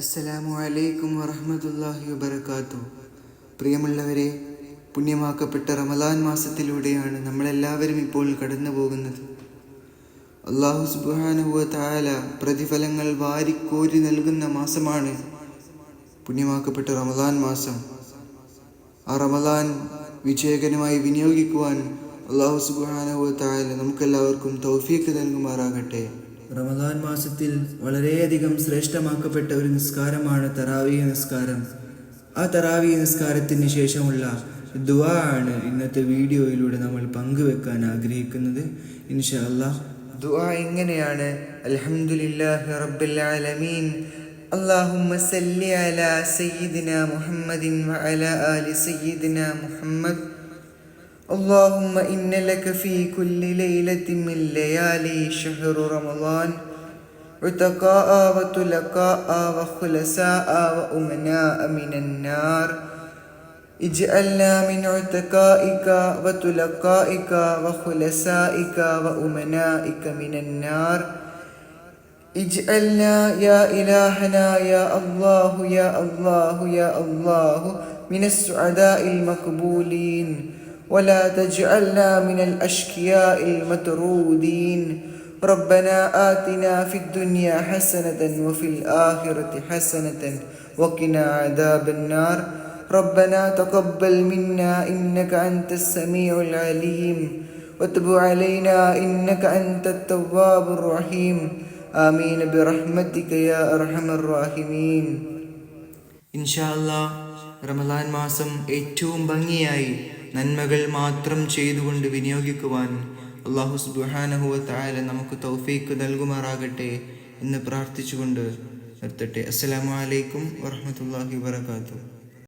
അസ്സലാമു അലൈക്കും വറഹ്മത്തുള്ളാഹി വബറകാത്തു. പ്രിയമുള്ളവരെ പുണ്യമാക്കപ്പെട്ട റമദാൻ മാസത്തിലൂടെയാണ് നമ്മളെല്ലാവരും ഇപ്പോൾ കടന്നു പോകുന്നത് അള്ളാഹു സുബ്ഹാനഹു താല പ്രതിഫലങ്ങൾ വാരിക്കോരി നൽകുന്ന മാസമാണ് പുണ്യമാക്കപ്പെട്ട റമദാൻ മാസം. ആ റമദാൻ വിജയകരമായി വിനിയോഗിക്കുവാൻ അള്ളാഹു സുബ്ഹാനഹു താല നമുക്കെല്ലാവർക്കും തൗഫീക്ക് നൽകുമാറാകട്ടെ. റമദാൻ മാസത്തിൽ വളരെയധികം ശ്രേഷ്ഠമാക്കപ്പെട്ട ഒരു നിസ്കാരമാണ് തറാവി നിസ്കാരം ആ തറാവി നിസ്കാരത്തിന് ശേഷമുള്ള ദുആ ആണ് ഇന്നത്തെ വീഡിയോയിലൂടെ നമ്മൾ പങ്കുവെക്കാൻ ആഗ്രഹിക്കുന്നത് ഇൻഷാ അല്ലാ ദുആ ഇങ്ങനെയാണ് അൽഹംദുലില്ലാഹി റബ്ബിൽ ആലമീൻ اللهم صل على سيدنا محمد وعلى آل سيدنا محمد اللهم إن لك في كل ليلة من ليالي شهر رمضان. عتقاء وتلقاء وخلساء وأمناء من النار. اجعلنا من عتقائك وتلقائك وخلسائك وأمنائك من النار. اجعلنا يا إلهنا يا الله يا الله يا الله من السعداء المقبولين. ولا تجعلنا من الأشقياء المطرودين ربنا آتنا في الدنيا حسنة وفي الآخرة حسنة وقنا عذاب النار ربنا تقبل منا إنك أنت السميع العليم وتب علينا إنك أنت التواب الرحيم آمين برحمتك يا أرحم الراحمين ഇൻഷാല്ലാ റമദാൻ മാസം ഏറ്റവും ഭംഗിയായി നന്മകൾ മാത്രം ചെയ്തുകൊണ്ട് വിനിയോഗിക്കുവാൻ അള്ളാഹു സുബ്ഹാനഹു താല നമുക്ക് തൗഫീക്ക് നൽകുമാറാകട്ടെ എന്ന് പ്രാർത്ഥിച്ചുകൊണ്ട് നിർത്തട്ടെ. അസ്സലാമു അലൈക്കും വാത്തു